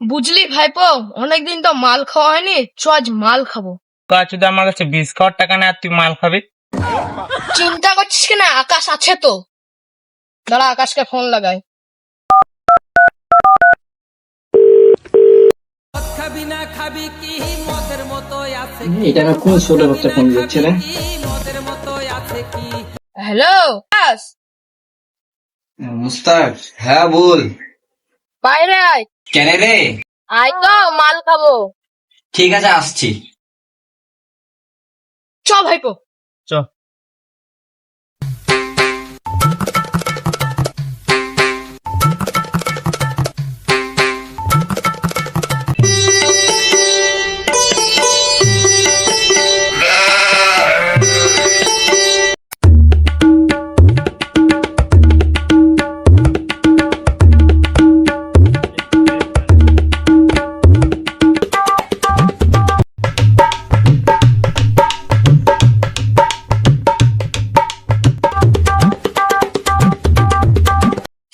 বুঝলি ভাইপো? অনেকদিন তো মাল খাওয়া হয়নি চ আজ মাল খাব। কাজ যদি আমার কাছে বিশ খাওয়ার টাকা আর তুই মাল খাবি? চিন্তা করছিস কিনা আকাশ আছে তো। দাঁড়া আকাশকে ফোন লাগাই। খাবি না খাবি কি? মদের মতো আছে এটা কোন ফোন দিচ্ছে রে। কি? মদের মতো আছে কি? হ্যালো আকাশ? মুস্তাক হ্যাঁ বল। বাইরে আয়। কেন রে? আয় তো মাল খাব। ঠিক আছে আসছি। চ ভাইপো। চ।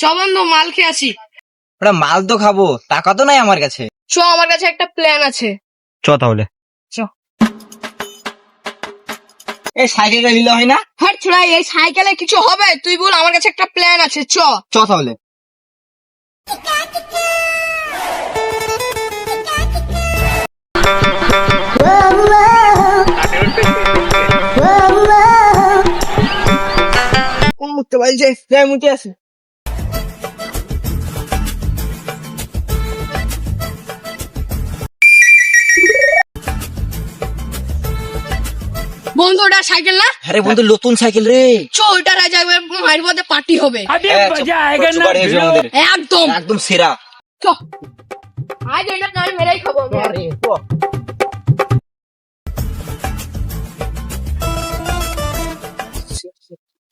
চ বন্ধু মাল খেয়ে আসি। ওরা মাল তো খাব টাকা তো নাই আমার কাছে। চ আমার কাছে একটা প্ল্যান আছে। চ তাহলে। চ। এই সাইকেলটা নিলে হয় না? হ্যাঁ ছোড়া এই সাইকেলে কিছু হবে? তুই বল আমার কাছে একটা প্ল্যান আছে চ। চ তাহলে। মুখতে বলছে যাই মুখে আছে বন্ধু ওটা সাইকেল না? আরে বন্ধু নতুন সাইকেল রে। চ ওইটা রাজা মায়ের মধ্যে পার্টি হবে। একদম। একদম সেরা। চ। আজ ওইটা কাল মেরাই খাব।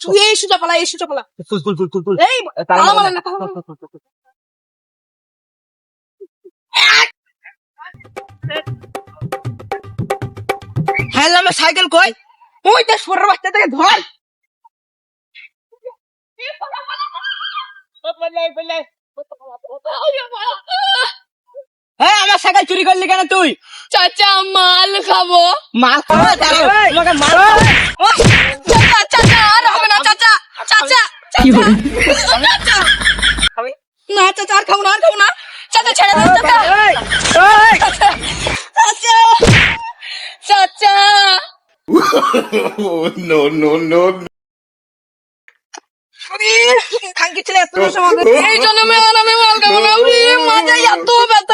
তুই এই সুজা পালা এই সুজা পালা। ফুল ফুল ফুল ফুল এই। না, তালা আমার সাইকেল কই? ওই তো সরের বাচ্চা থেকে ধর। আমার সাইকেল চুরি করলি কেন তুই? চাচা মাল খাব। মাল খাব? তোমাকে মাল। চাচা চাচা আর হবে না চাচা চাচা না চাচা আর খাব না আর খাব না। চাচা ছেড়ে দাও চাচা। ছেলে এত বছর আমাদের এই জন্মে আর আমি মাল খাব না। উরে, মাথায় এত ব্যথা